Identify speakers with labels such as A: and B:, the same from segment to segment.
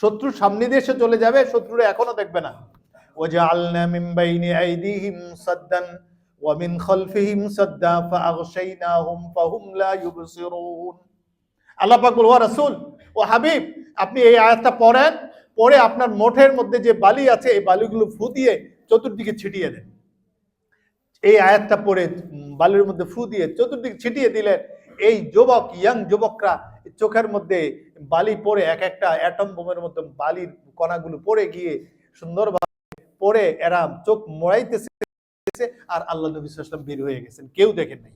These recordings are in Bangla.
A: শত্রু সামনে দিয়ে এসে চলে যাবে, শত্রুরা এখনও দেখবে না। ও যে আল্লা মিম্বাইনি আইদিহিম সাদ্দান ওয়ামিন খলফিহিম সাদ্দা ফাগশাইনাহুম ফাহুম লা ইউবসিরুন। আল্লাহ পাক বলুয়া রাসূল, ও হাবিব, আপনি এই আয়াতটা পড়েন পরে আপনার মঠের মধ্যে যে বালি আছে, এই বালিগুলো ফু দিয়ে চতুর্দিকে ছিটিয়ে দেন। এই আয়াতটা পরে বালির মধ্যে ফু দিয়ে চতুর্দিকে ছিটিয়ে দিলেন। এই যুবক, ইয়াং যুবকরা চোখের মধ্যে বালি পড়ে এক একটা অ্যাটম বোমের মধ্যে বালির কণাগুলো পড়ে গিয়ে সুন্দরভাবে পড়ে এরা চোখ মোড়াইতেছে আর আল্লাহ নবী সাল্লাম বের হয়ে গেছেন। কেউ দেখেন নাই।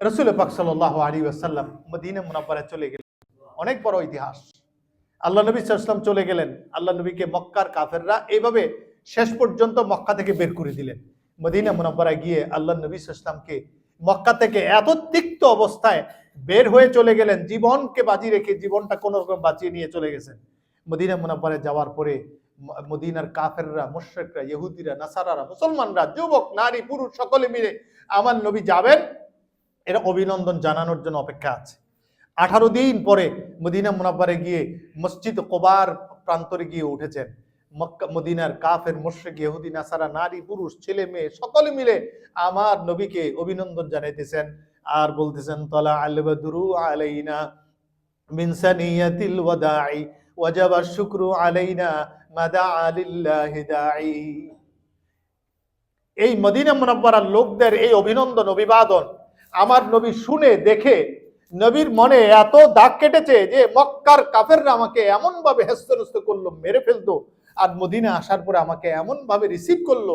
A: রসুল পাক সাল্লাহ আলী আসাল্লাম মদিনা মুনাফারে চলে গেলেন। অনেক বড় ইতিহাস। আল্লাহ নবী সাল্লাম চলে গেলেন। আল্লাহ নবীকে মক্কার কাফেররা এইভাবে শেষ পর্যন্ত মক্কা থেকে বের করে দিলেন। মদিনা মুনাফারায় গিয়ে আল্লাহ নবী সাল্লামকে মক্কা থেকে এত তিক্ত অবস্থায় বের হয়ে চলে গেলেন, জীবনকে বাজি রেখে জীবনটা কোনো রকম বাঁচিয়ে নিয়ে চলে গেছেন। মদিনা মুনাফারে যাওয়ার পরে মদিনার কাফেররা, মুশরিকরা, ইহুদিরা, নাসারারা, মুসলমানরা, যুবক, নারী, পুরুষ, সকলে মিলে আমার নবী যাবেন। এরা অভিনন্দন জানানোর জন্য অপেক্ষা আছে। আঠারো দিন পরে মদিনা মুনাব্বারে গিয়ে মসজিদ কোবার প্রান্তরে গিয়ে উঠেছেন। মক্কা, মদিনার কাফের, মুশরিক, ইহুদি, নাসারা, নারী, পুরুষ, ছেলে, মেয়ে, সকলে মিলে আমার নবীকে অভিনন্দন জানাইতেছেন। আর বলতেছেন, তলা আল বদরু আলাইনা মিন সানিয়াতিল ওয়াদাই ওয়াজাবা শুকরু আলাইনা মাদা আলিল্লাহি দাঈ এই মদিনা মুনাব্বারার লোকদের এই অভিনন্দন, অভিবাদন আমার নবী শুনে, দেখে নবীর মনে এত দাগ কেটেছে যে মক্কার কাফেররা আমাকে এমন ভাবে হেস্তনস্ত করল, মেরে ফেলতো, আর মদিনা আসার পরে আমাকে এমন ভাবে রিসিভ করল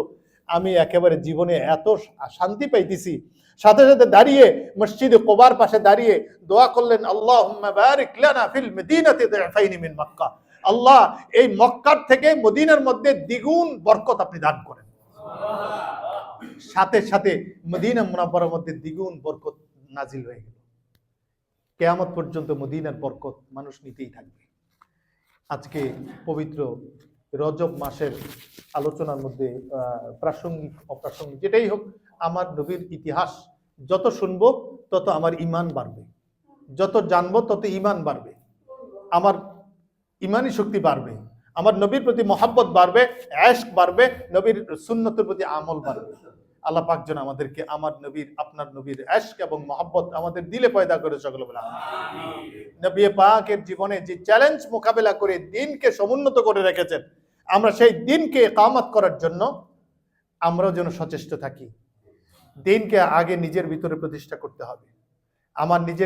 A: আমি একেবারে জীবনে এত শান্তি পাইতেছি। সাথে সাথে দাঁড়িয়ে মসজিদে কোবার পাশে দাঁড়িয়ে দোয়া করলেন আল্লাহ মক্কা। আল্লাহ, এই মক্কার থেকে মদিনার মধ্যে দ্বিগুণ বরকত আপনি দান করেন। সাথে সাথে মদিনা মুনাফার মধ্যে দ্বিগুণ বরকত নাজিল হয়ে গেল। কেয়ামত পর্যন্ত মদিনার বরকত মানুষ নিতেই থাকবে। আজকে পবিত্র রজব মাসের আলোচনার মধ্যে প্রাসঙ্গিক অপ্রাসঙ্গিক যেটাই হোক আমার নবীর ইতিহাস যত শুনব তত আমার ইমান বাড়বে। যত জানব তত ইমান বাড়বে। আমার ইমানি শক্তি বাড়বে। আমার নবীর প্রতি মহাব্বত বাড়বে অ্যাশক বাড়বে নবীর সুন্নতের প্রতি আমল বাড়বে। আল্লাহ পাক যেন আমাদেরকে আমার নবীর আপনার নবীর অ্যাশক এবং মহাব্বত আমাদের দিলে পয়দা করে সকল বলে। নবী পাকের জীবনে যে চ্যালেঞ্জ মোকাবেলা করে দিনকে সমুন্নত করে রেখেছেন আমরা সেই দিনকে কামাত করার জন্য আমরাও যেন সচেষ্ট থাকি। দিনকে আগে নিজের ভিতরে প্রতিষ্ঠা করতে হবে। আমার নিজের